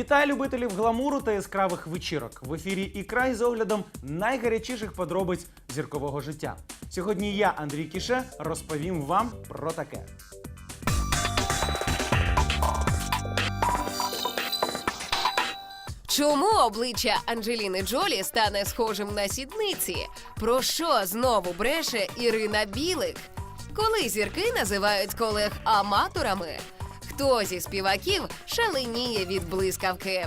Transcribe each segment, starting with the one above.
Вітаю любителів гламуру та яскравих вечірок. В ефірі і край з оглядом найгарячіших подробиць зіркового життя. Сьогодні я, Андрій Кіше, розповім вам про таке. Чому обличчя Анджеліни Джолі стане схожим на сідниці? Про що знову бреше Ірина Білик? Коли зірки називають колег аматорами? Хто зі співаків шаленіє від блискавки?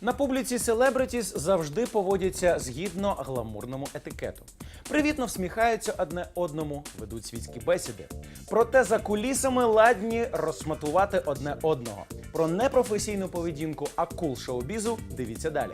На публіці селебритіс завжди поводяться згідно гламурному етикету. Привітно всміхаються одне одному, ведуть світські бесіди. Проте за кулісами ладні розсматувати одне одного. Про непрофесійну поведінку акул шоу-бізу дивіться далі.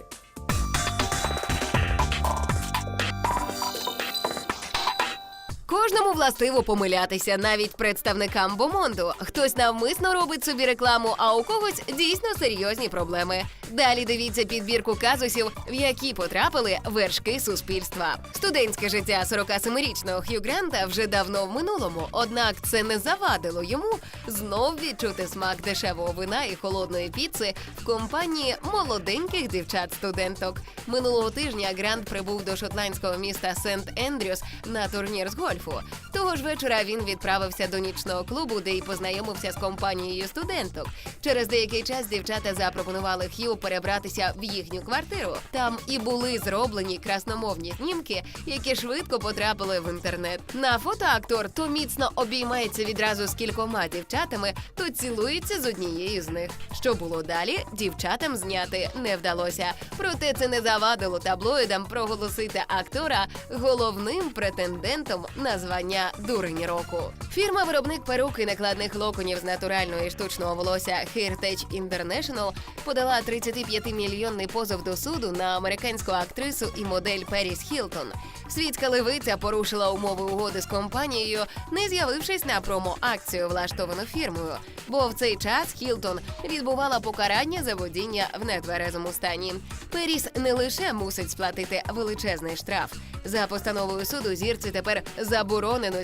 Кожному властиво помилятися, навіть представникам Бомонду. Хтось навмисно робить собі рекламу, а у когось дійсно серйозні проблеми. Далі дивіться підбірку казусів, в які потрапили вершки суспільства. Студентське життя 47-річного Хью Гранта вже давно в минулому, однак це не завадило йому знов відчути смак дешевого вина і холодної піци в компанії молоденьких дівчат-студенток. Минулого тижня Грант прибув до шотландського міста Сент Ендрюс на турнір з гольфу. Того ж вечора він відправився до нічного клубу, де й познайомився з компанією студенток. Через деякий час дівчата запропонували Х'ю перебратися в їхню квартиру. Там і були зроблені красномовні знімки, які швидко потрапили в інтернет. На фото актор то міцно обіймається відразу з кількома дівчатами, то цілується з однією з них. Що було далі, дівчатам зняти не вдалося. Проте це не завадило таблоїдам проголосити актора головним претендентом на звання дурень року. Фірма виробник перук і накладних локонів з натурального і штучного волосся Heritage International подала 35-мільйонний позов до суду на американську актрису і модель Періс Хілтон. Світська левиця порушила умови угоди з компанією, не з'явившись на промо-акцію, влаштовану фірмою. Бо в цей час Хілтон відбувала покарання за водіння в нетверезому стані. Періс не лише мусить сплатити величезний штраф. За постановою суду зірці тепер заборонено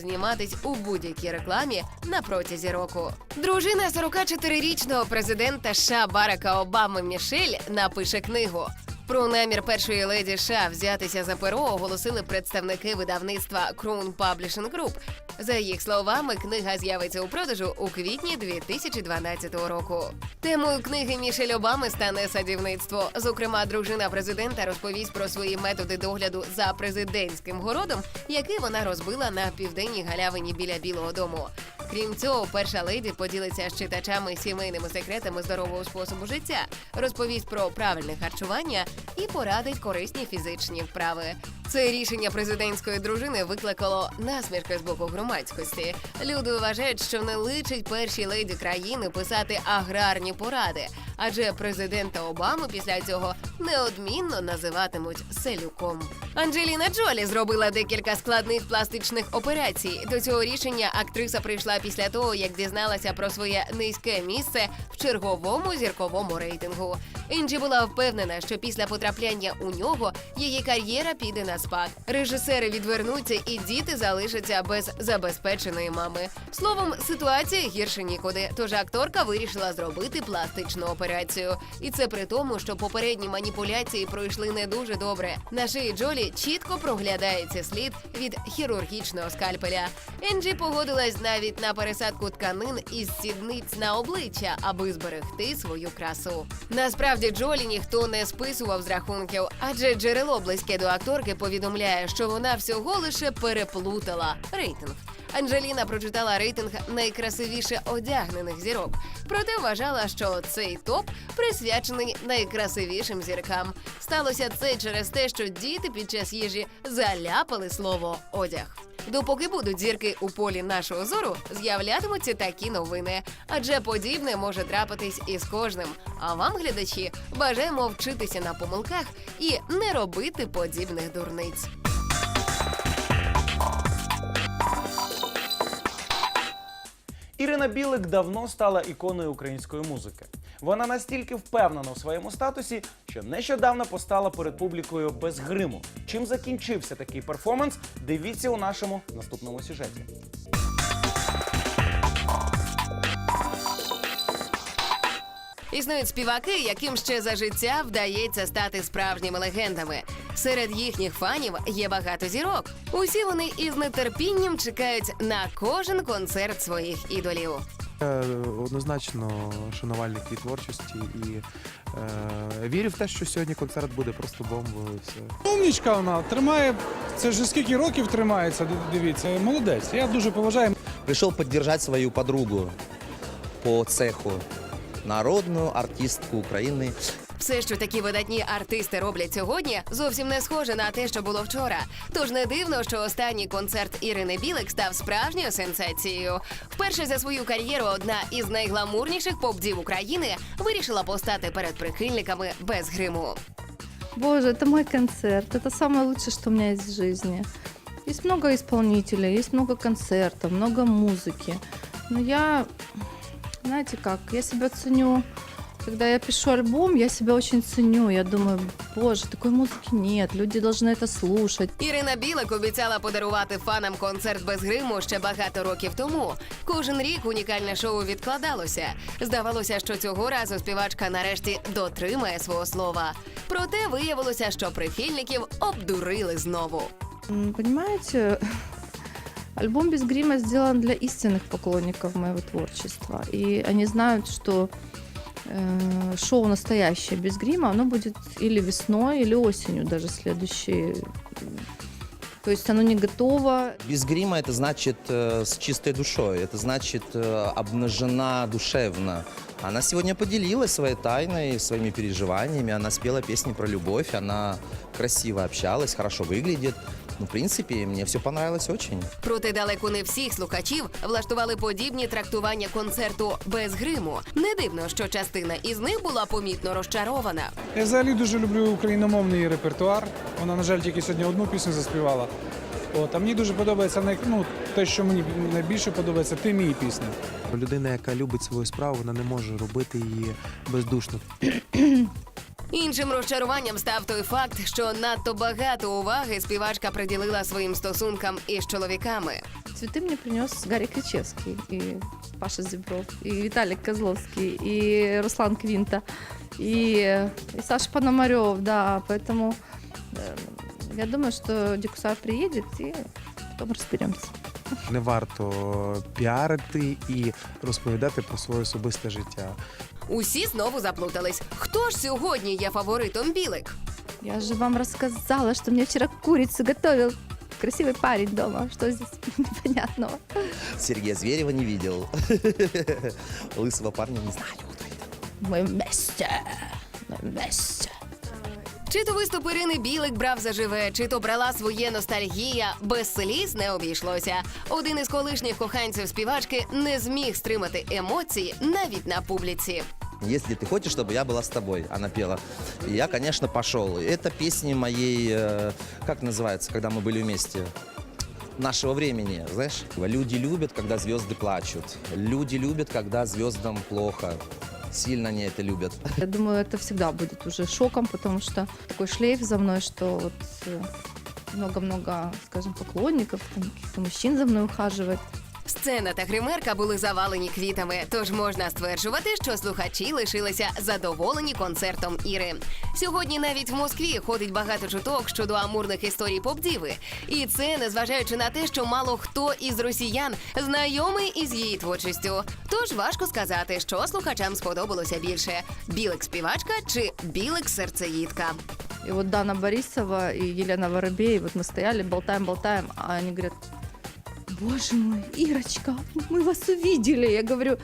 зніматись у будь-якій рекламі на протязі року. Дружина 44-річного президента США Барака Обами Мішель напише книгу. Про намір першої леді США взятися за перо оголосили представники видавництва Crown Publishing Group. За їх словами, книга з'явиться у продажу у квітні 2012 року. Темою книги Мішель Обами стане садівництво. Зокрема, дружина президента розповість про свої методи догляду за президентським городом, який вона розбила на південній галявині біля Білого Дому. Крім цього, перша леді поділиться з читачами сімейними секретами здорового способу життя, розповість про правильне харчування і порадить корисні фізичні вправи. Це рішення президентської дружини викликало насмішки з боку громадськості. Люди вважають, що не личить першій леді країни писати аграрні поради, адже президента Обами після цього неодмінно називатимуть селюком. Анджеліна Джолі зробила декілька складних пластичних операцій. До цього рішення актриса прийшла після того, як дізналася про своє низьке місце в черговому зірковому рейтингу. Інджі була впевнена, що після потрапляння у нього її кар'єра піде на спад. Режисери відвернуться, і діти залишаться без забезпеченої мами. Словом, ситуація гірше нікуди. Тож акторка вирішила зробити пластичну операцію. І це при тому, що попередні маніпуляції пройшли не дуже добре. На шиї Джолі чітко проглядається слід від хірургічного скальпеля. Енджі погодилась навіть на пересадку тканин із сідниць на обличчя, аби зберегти свою красу. Насправді Джолі ніхто не списував з рахунків, адже джерело близьке до акторки повідомляє, що вона всього лише переплутала рейтинг. Анджеліна прочитала рейтинг найкрасивіше одягнених зірок, проте вважала, що цей топ присвячений найкрасивішим зіркам. Сталося це через те, що діти під час їжі заляпали слово одяг. Допоки будуть зірки у полі нашого зору, з'являтимуться такі новини, адже подібне може трапитись із кожним. А вам, глядачі, бажаємо вчитися на помилках і не робити подібних дурниць. Ірина Білик давно стала іконою української музики. Вона настільки впевнена у своєму статусі, що нещодавно постала перед публікою без гриму. Чим закінчився такий перформанс? Дивіться у нашому наступному сюжеті. Існують співаки, яким ще за життя вдається стати справжніми легендами. Серед їхніх фанів є багато зірок. Усі вони із нетерпінням чекають на кожен концерт своїх ідолів. Я однозначно шанувальник її творчості і е, вірю в те, що сьогодні концерт буде просто бомбою. і Все. Умнічка вона тримає. Це вже скільки років тримається. Дивіться, молодець. Я дуже поважаю. Пришел поддержать свою подругу по цеху, народную артистку Украины. Все, що такі видатні артисти роблять сьогодні, зовсім не схоже на те, що було вчора. Тож не дивно, що останній концерт Ірини Білик став справжньою сенсацією. Вперше за свою кар'єру одна із найгламурніших поп-дів України вирішила постати перед прихильниками без гриму. Боже, это мой концерт. Это самое лучшее, что у меня есть в жизни. Есть много исполнителей, есть много концертов, много музыки. Но я, знаете как, я себя ценю. Когда я пишу альбом, я себя очень ценю. Я думаю, боже, такой музыки нет, люди должны это слушать. Ірина Білик обіцяла подарувати фанам концерт без гриму ще багато років тому. Кожен рік унікальне шоу відкладалося. Здавалося, що цього разу співачка нарешті дотримає свого слова. Проте виявилося, що прихильників обдурили знову. М, Понимаете, альбом без грима сделан для истинных поклонников моего творчества. И они знают, что э, шоу настоящее без грима, оно будет или весной, или осенью даже следующей. То есть оно не готово. Без грима это значит э, с чистой душой, это значит э, обнажена душевно. Она сегодня поделилась своей тайной, своими переживаниями, она спела песни про любовь, она красиво общалась, хорошо выглядит. Ну, в принципе, мне все понравилось очень. Проте далеко не всіх слухачів влаштували подібні трактування концерту без гриму. Не дивно, що частина із них була помітно розчарована. Я взагалі дуже люблю україномовний репертуар. Вона, на жаль, тільки сьогодні одну пісню заспівала. От, а мені дуже подобається най- ну, те, що мені найбільше подобається, ти мій пісня. Людина, яка любить свою справу, вона не може робити її бездушно. Іншим розчаруванням став той факт, що надто багато уваги співачка приділила своїм стосункам із чоловіками. Цветы мне принес Гарри Кричевский, и Паша Зебров, и Виталик Козловский, и Руслан Квинта, и, и Саша Пономарев, да, поэтому э, я думаю, что Дикусар приедет, и потом разберемся. Не варто піарити і розповідати про своє особисте життя. Усі знову заплутались. Хто ж сьогодні є фаворитом білик? Я же вам рассказала, что мне вчера курицу готовил красивый парень дома. Что здесь непонятного? Сергея Зверева не видел. Лысого парня не знаю, кто это. Мы вместе, мы вместе. Чи то виступ Ірини Білик брав заживе, чи то брала своє ностальгія, без сліз не обійшлося. Один із колишніх коханців співачки не зміг стримати емоції навіть на публіці. Если ты хочешь, чтобы я была с тобой, она пела. И я, конечно, пошел. Это песни моей, э, как называется, когда мы были вместе? Нашего времени, знаешь? Люди любят, когда звезды плачут. Люди любят, когда звездам плохо. Сильно они это любят. Я думаю, это всегда будет уже шоком, потому что такой шлейф за мной, что вот э, много-много, скажем, поклонников, там, каких-то мужчин за мной ухаживает. Сцена та гримерка були завалені квітами, тож можна стверджувати, що слухачі лишилися задоволені концертом Іри. Сьогодні навіть в Москві ходить багато чуток щодо амурних історій поп-діви. І це незважаючи на те, що мало хто із росіян знайомий із її творчістю. Тож важко сказати, що слухачам сподобалося більше: білик співачка чи білик серцеїдка. И вот Дана Борисова и Елена Воробей, вот мы стояли, болтаем-болтаем, а они говорят, боже мой, Ирочка, мы вас увидели. Я говорю,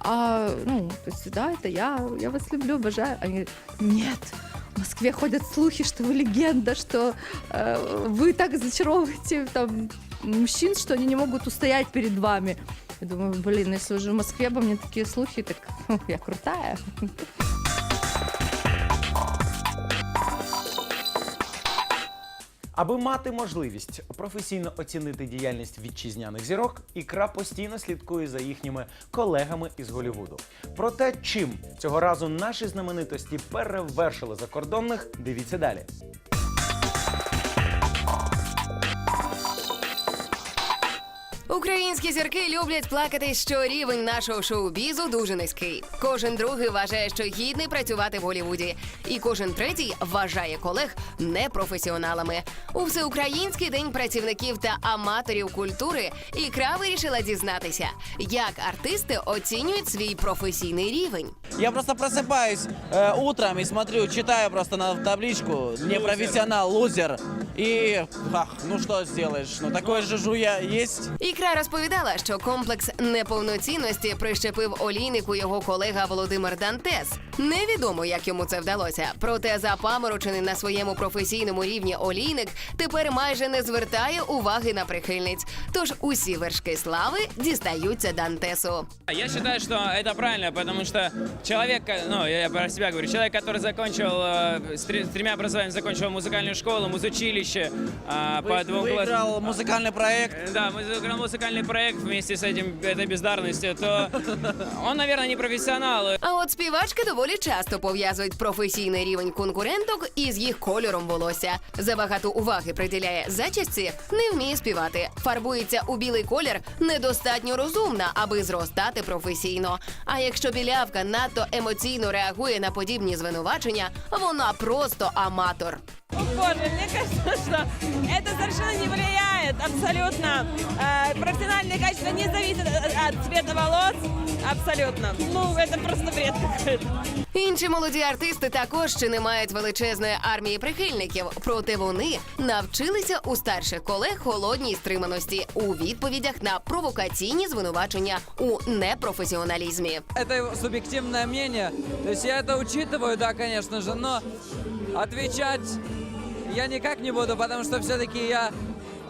а, ну, то есть, да, это я, я вас люблю, обожаю. Они говорят, нет, в Москве ходят слухи, что вы легенда, что э, вы так зачаровываете там мужчин, что они не могут устоять перед вами. Я думаю, блин, если уже в Москве обо мне такие слухи, так ну, я крутая. Аби мати можливість професійно оцінити діяльність вітчизняних зірок, ікра постійно слідкує за їхніми колегами із Голівуду. Про те, чим цього разу наші знаменитості перевершили закордонних, дивіться далі. Українські зірки люблять плакати, що рівень нашого шоу-бізу дуже низький. Кожен другий вважає, що гідний працювати в Голівуді, і кожен третій вважає колег непрофесіоналами. У всеукраїнський день працівників та аматорів культури ікра вирішила дізнатися, як артисти оцінюють свій професійний рівень. Я просто просыпаюсь э, утром и смотрю, читаю просто на табличку «Непрофессионал, лузер». И, ах, ну что сделаешь, ну такой же жуя есть. Ікра розповідала, що комплекс неповноцінності прищепив олійнику його колега Володимир Дантес. Невідомо, як йому це вдалося. Проте запаморочений на своєму професійному рівні олійник тепер майже не звертає уваги на прихильниць. Тож усі вершки слави дістаються Дантесу. Я считаю, что это правильно, потому что человек, ну, я про себя говорю, человек, который закончил, э, с тре- с тремя образованиями закончил музыкальную школу, музучилище, а, по двум классам. Выиграл музыкальный проект. Э, Да, мы выиграл музыкальный проект вместе с этим, этой бездарностью, то он, наверное, не профессионал. А от співачки доволі часто пов'язують професійний рівень конкуренток із їх кольором волосся. Забагато уваги приділяє зачісці, не вміє співати. Фарбується у білий колір недостатньо розумна, аби зростати професійно. А якщо білявка надто емоційно реагує на подібні звинувачення, вона просто аматор. Боже, мне кажется, что это совершенно не влияет абсолютно. Э, профессиональные качества не зависят от, от цвета волос. Абсолютно. Ну, это просто бред какой-то. Інші молоді артисти також ще не мають величезної армії прихильників, проте вони навчилися у старших колег холодній стриманості у відповідях на провокаційні звинувачення у непрофесіоналізмі. это субъективное мнение. То есть я это учитываю, да, конечно же, но отвечать я никак не буду, потому что все-таки я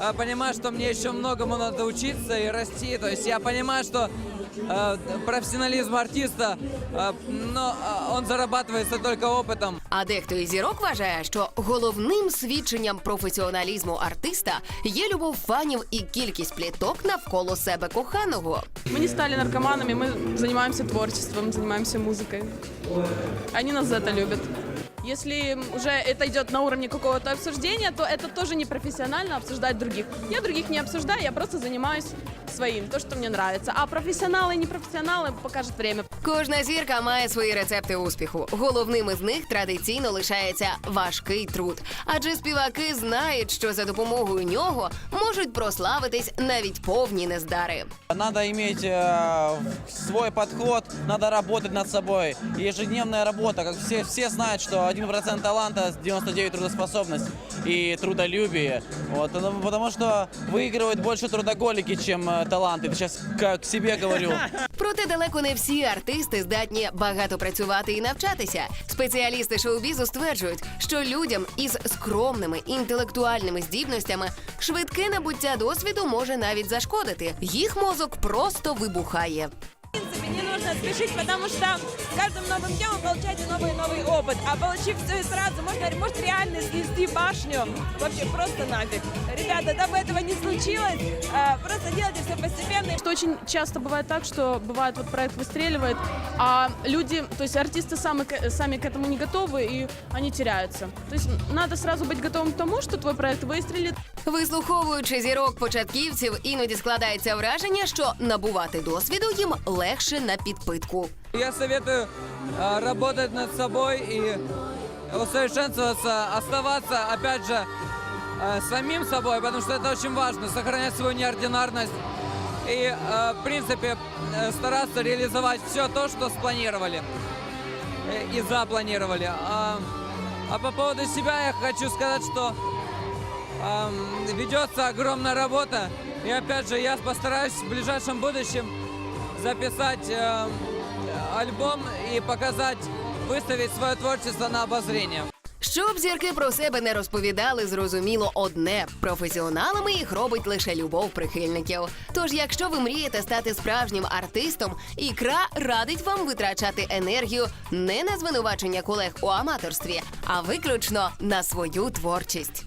э, понимаю, что мне еще многому надо учиться и расти. То есть я понимаю, что э, профессионализм артиста, э, но э, он зарабатывается только опытом. А дехто із зірок вважає, що головним свідченням професіоналізму артиста є любов фанів і кількість пліток навколо себе коханого. Мы не стали наркоманами, мы занимаемся творчеством, занимаемся музыкой. Они нас за это любят. Если уже это идет на уровне какого-то обсуждения, то это тоже не профессионально обсуждать других. Я других не обсуждаю, я просто занимаюсь своим, то, что мне нравится. А профессионалы и непрофессионалы покажет время. Кожна зірка має свої рецепти успіху. Головним із них традиційно лишається важкий труд. Адже співаки знають, що за допомогою нього можуть прославитись навіть повні нездари. Надо иметь э, свой подход, надо работать над собой. Ежедневная работа, как все, все знают, что 1% таланта, 99 трудоспособность и трудолюбие. Вот, ну, потому что выигрывают больше трудоголики, чем э, таланты. Это сейчас к, к себе говорю. Проте далеко не всі артисти здатні багато працювати і навчатися. Спеціалісти шоу-бізу стверджують, що людям із скромними інтелектуальними здібностями швидке набуття досвіду може навіть зашкодити. Їх мозок просто вибухає. В принципе, не нужно спешить, потому что с каждым новым днем вы получаете новый и новый опыт. А получив все и сразу, можно, может реально снести башню. Вообще просто нафиг. Ребята, дабы этого не случилось, э, просто делайте все постепенно. Что очень часто бывает так, что бывает вот проект выстреливает, а люди, то есть артисты сами, к- сами к этому не готовы и они теряются. То есть надо сразу быть готовым к тому, что твой проект выстрелит, Вислуховуючи зірок початківців, іноді складається враження, що набувати досвіду їм легше на підпитку. Я советую э, работать над собой и усовершенствоваться, оставаться, опять же, э, самим собой, потому что это очень важно, сохранять свою неординарность и, э, в принципе, э, стараться реализовать все то, что спланировали э, и запланировали. А, а по поводу себя я хочу сказать, что ведется огромная работа, и опять же, я постараюсь в ближайшем будущем записать альбом и показать, выставить свое творчество на обозрение. Щоб зірки про себе не розповідали, зрозуміло одне: професіоналами їх робить лише любов прихильників. Тож, якщо ви мрієте стати справжнім артистом, ікра радить вам витрачати енергію не на звинувачення колег у аматорстві, а виключно на свою творчість.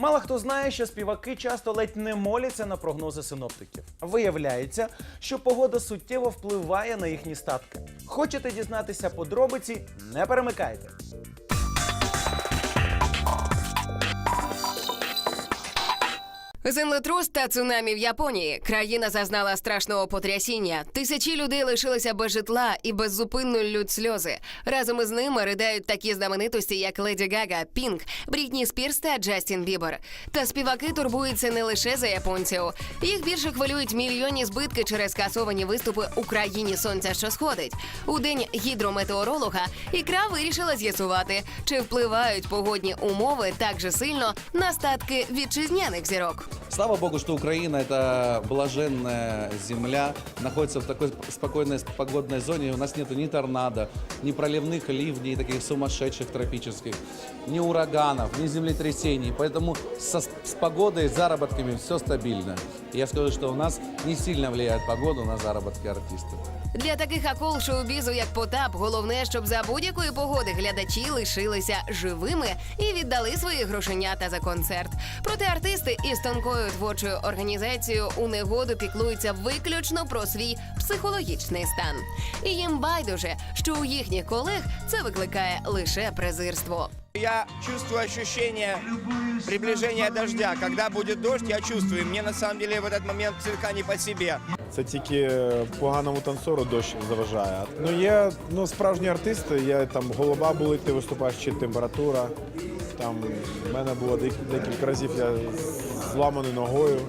Мало хто знає, що співаки часто ледь не моляться на прогнози синоптиків. Виявляється, що погода суттєво впливає на їхні статки. Хочете дізнатися подробиці? Не перемикайте. Землетрус та цунамі в Японії. Країна зазнала страшного потрясіння. Тисячі людей лишилися без житла і беззупинно лють сльози. Разом із ними ридають такі знаменитості, як Леді Гага, Пінк, Брітні Спірс та Джастін Бібер. Та співаки турбуються не лише за японців. Їх більше хвилюють мільйонні збитки через скасовані виступи у країні сонця, що сходить. У день гідрометеоролога ікра вирішила з'ясувати, чи впливають погодні умови так же сильно на статки вітчизняних зірок. Слава Богу, что Украина – это блаженная земля, находится в такой спокойной погодной зоне. У нас нету ни торнадо, ни проливных ливней, таких сумасшедших тропических, ни ураганов, ни землетрясений. Поэтому со- с погодой, с заработками все стабильно. Я скажу, что у нас не сильно влияет погода на заработки артистов. Для таких акул шоу-бізу, як Потап, головне, щоб за будь-якої погоди глядачі лишилися живими і віддали свої грошенята за концерт. Проте артисти із тонкою творчою організацією у негоду піклуються виключно про свій психологічний стан. І їм байдуже, що у їхніх колег це викликає лише презирство. Я чувствую ощущение приближения дождя. Когда будет дождь, я чувствую. Мне на самом деле в этот момент слегка не по себе. Це тільки поганому танцору дощ заважає. Ну є ну, справжні артисти, є там голова болить, ти виступаєш чи температура. Там в мене було декілька разів я з зламаною ногою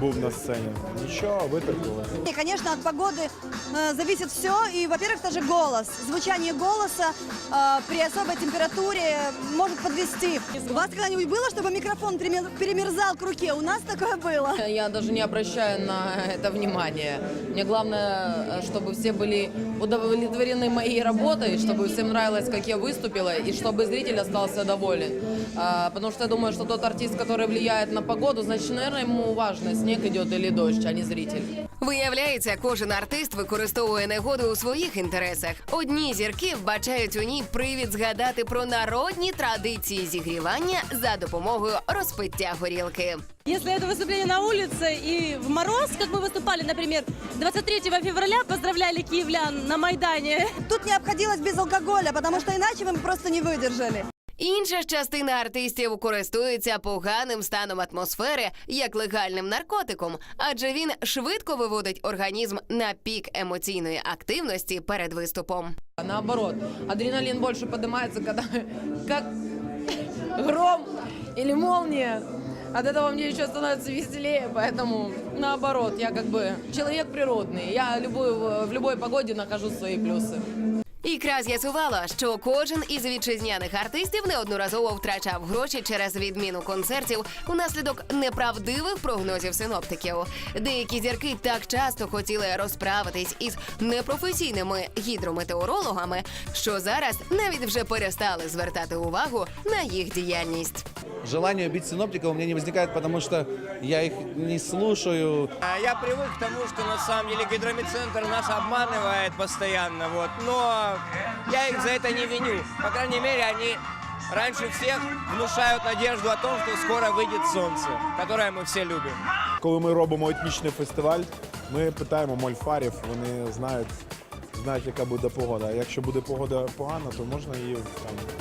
був на сцені. Нічого, витерпіли. И, конечно, от погоды э, зависит все. И, во-первых, даже голос. Звучание голоса э, при особой температуре может подвести. У вас когда-нибудь было, чтобы микрофон перемер- перемерзал к руке? У нас такое было. Я даже не обращаю на это внимания. Мне главное, чтобы все были удовлетворены моей работой, чтобы всем нравилось, как я выступила, и чтобы зритель остался доволен. А, Потому что я думаю, что тот артист, который влияет на погоду, значит, наверное, ему важно, снег идет или дождь, а не зритель. Виявляється, кожен артист використовує негоду у своїх інтересах. Одні зірки вбачають у ній привід згадати про народні традиції зігрівання за допомогою розпиття горілки. Если это выступление на улице и в мороз, как мы выступали, например, 23 февраля, поздравляли киевлян на Майдане. Тут не обходилось без алкоголя, потому что иначе мы бы просто не выдержали. Інша ж частина артистів користується поганим станом атмосфери як легальним наркотиком, адже він швидко виводить організм на пік емоційної активності перед виступом. А Наоборот, адреналин больше поднимается, когда как гром или молния. От этого мне еще становится веселее, поэтому наоборот, я как бы человек природный. Я любую, в любой погоде нахожу свои плюсы. Ікра з'ясувала, що кожен із вітчизняних артистів неодноразово втрачав гроші через відміну концертів унаслідок неправдивих прогнозів синоптиків. Деякі зірки так часто хотіли розправитись із непрофесійними гідрометеорологами, що зараз навіть вже перестали звертати увагу на їх діяльність. Желание убить синоптиков у меня не возникает, потому что я их не слушаю. А Я привык к тому, что на самом деле гидромедцентр нас обманывает постоянно. Вот. Но я их за это не виню. По крайней мере, они раньше всех внушают надежду о том, что скоро выйдет солнце, которое мы все любим. Коли ми робимо етнічний фестиваль, ми питаємо мольфарів, вони знають, Знають, яка буде погода. Якщо буде погода погана, то можна її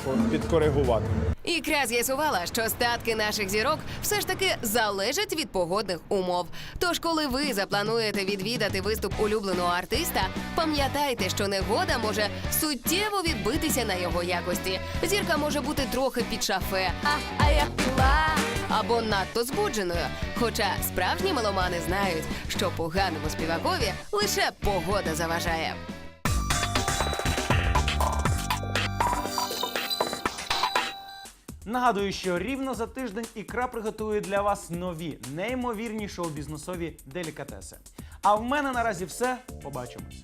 там підкоригувати. Ікра з'ясувала, що статки наших зірок все ж таки залежать від погодних умов. Тож, коли ви заплануєте відвідати виступ улюбленого артиста, пам'ятайте, що негода може суттєво відбитися на його якості. Зірка може бути трохи під шафе, а, а я пила або надто збудженою. Хоча справжні меломани знають, що поганому співакові лише погода заважає. Нагадую, що рівно за тиждень ікра приготує для вас нові, неймовірні шоу-бізнесові делікатеси. А в мене наразі все. Побачимось.